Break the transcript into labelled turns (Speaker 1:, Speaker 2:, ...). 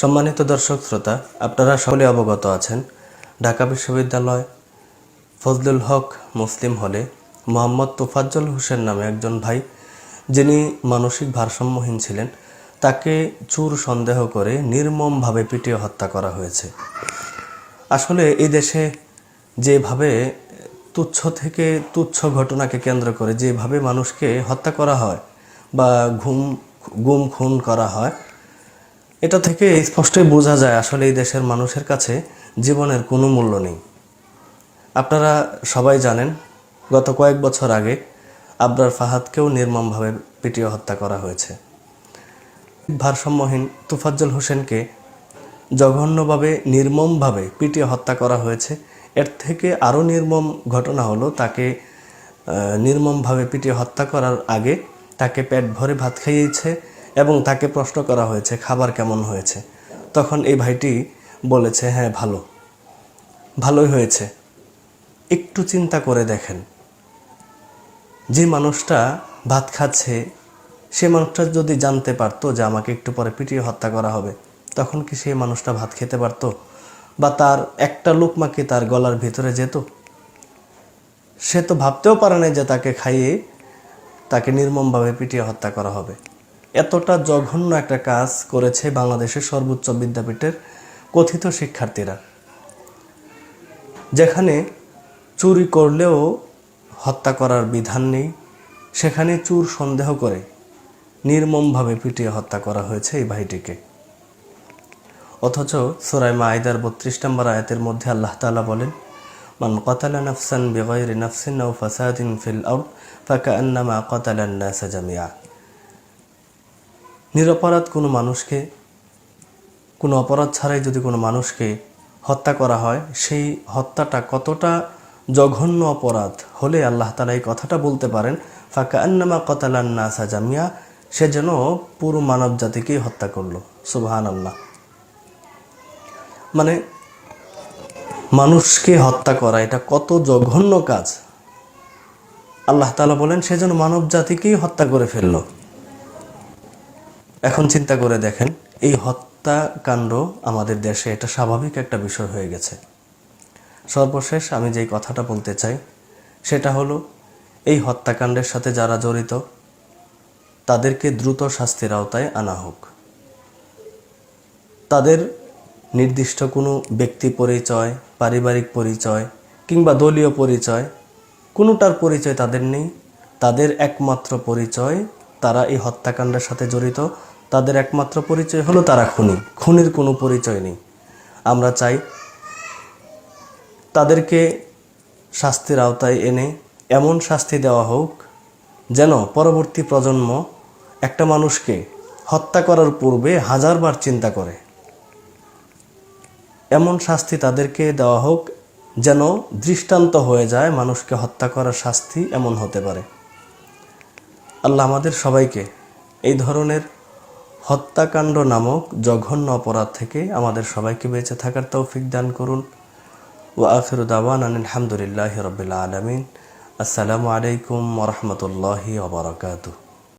Speaker 1: সম্মানিত দর্শক শ্রোতা, আপনারা সকলে অবগত আছেন, ঢাকা বিশ্ববিদ্যালয় ফজলুল হক মুসলিম হলে মোহাম্মদ তোফাজ্জল হোসেন নামে একজন ভাই, যিনি মানসিক ভারসাম্যহীন ছিলেন, তাকে চুর সন্দেহ করে নির্মমভাবে পিটিয়ে হত্যা করা হয়েছে। আসলে এই দেশে যেভাবে তুচ্ছ থেকে তুচ্ছ ঘটনাকে কেন্দ্র করে যেভাবে মানুষকে হত্যা করা হয় বা ঘুম, গুম খুন করা হয় এটা থেকে স্পষ্টই বোঝা যায় আসলে এই দেশের মানুষের কাছে জীবনের কোনো মূল্য নেই। আপনারা সবাই জানেন, গত কয়েক বছর আগে আবরার ফাহাদকেও নির্মমভাবে পিটিয়ে হত্যা করা হয়েছে। ভারসাম্যহীন তুফাজ্জল হোসেনকে জঘন্যভাবে, নির্মমভাবে পিটিয়ে হত্যা করা হয়েছে। এর থেকে আরও নির্মম ঘটনা হলো তাকে নির্মমভাবে পিটিয়ে হত্যা করার আগে তাকে পেট ভরে ভাত খাইয়েছে। এবং তাকে প্রশ্ন করা হয়েছে, খাবার কেমন হয়েছে? তখন এই ভাইটি বলেছে হ্যাঁ ভালো। ভালোই হয়েছে। একটু চিন্তা করে দেখেন। যে মানুষটা ভাত খাচ্ছে, সে মানুষটা যদি জানতে পারতো যে আমাকে একটু পরে পিটিয়ে হত্যা করা হবে, তখন কি সেই মানুষটা ভাত খেতে পারতো? বা তার একটা লোকমা কি তার গলার ভিতরে যেত? সে তো ভাবতেও পারে না যে তাকে খাইয়ে তাকে নির্মমভাবে পিটিয়ে হত্যা করা হবে। এতটা জঘন্য একটা কাজ করেছে বাংলাদেশের সর্বোচ্চ বিদ্যাপীঠের কথিত শিক্ষার্থীরা। যেখানে চুরি করলেও হত্যা করার বিধান নেই, সেখানে চুর সন্দেহ করে নির্মমভাবে পিটিয়ে হত্যা করা হয়েছে এই ভাইটিকে। অথচ সুরাই মাইদার বত্রিশ নম্বর আয়াতের মধ্যে আল্লাহ তাআলা বলেন, মান কতালা নাফসান বিগয়রি নাফসিন আও ফাসাদিন ফিল আউট ফাকা আন্নামা কতালান নাসা জামিয়া নিরপরাধ কোনো মানুষকে, কোনো অপরাধ ছাড়াই যদি কোনো মানুষকে হত্যা করা হয়, সেই হত্যাটা কতটা জঘন্য অপরাধ হলে আল্লাহ তালা এই কথাটা বলতে পারেন ফাঁকা আন্নামা কতালান নাসা জামিয়া, সে যেন পুরো মানব জাতিকেই হত্যা করল। সুবাহান আল্লাহ মানে মানুষকে হত্যা করা, এটা কত জঘন্য কাজ। আল্লাহ তালা বলেন, সে যেন মানব জাতিকেই হত্যা করে ফেলল। এখন চিন্তা করে দেখেন, এই হত্যাকাণ্ড আমাদের দেশে এটা স্বাভাবিক একটা বিষয় হয়ে গেছে। সর্বশেষ আমি যেই কথাটা বলতে চাই, সেটা হলো, এই হত্যাকাণ্ডের সাথে যারা জড়িত, তাদেরকে দ্রুত শাস্তির আওতায় আনা হোক। তাদের নির্দিষ্ট কোনো ব্যক্তি পরিচয়, পারিবারিক পরিচয় কিংবা দলীয় পরিচয়, কোনোটার পরিচয় তাদের নেই। তাদের একমাত্র পরিচয়, তারা এই হত্যাকাণ্ডের সাথে জড়িত তাদের একমাত্র পরিচয় হলো তারা খুনি। খুনির কোনো পরিচয় নেই। আমরা চাই তাদেরকে শাস্তির আওতায় এনে এমন শাস্তি দেওয়া হোক যেন পরবর্তী প্রজন্ম একটা মানুষকে হত্যা করার পূর্বে হাজারবার চিন্তা করে। এমন শাস্তি তাদেরকে দেওয়া হোক যেন দৃষ্টান্ত হয়ে যায় মানুষকে হত্যা করার শাস্তি এমন হতে পারে। আল্লাহ আমাদের সবাইকে এই ধরনের হত্যাকাণ্ড নামক জঘন্য অপরাধ থেকে আমাদের সবাইকে বেঁচে থাকার তৌফিক দান করুন। ও আখির দাওয়ান আলহামদুলিল্লাহ রবিল্লা আলমিন। আসসালামু আলাইকুম ওরহমতুল্লাহি ওবরাকাতুহ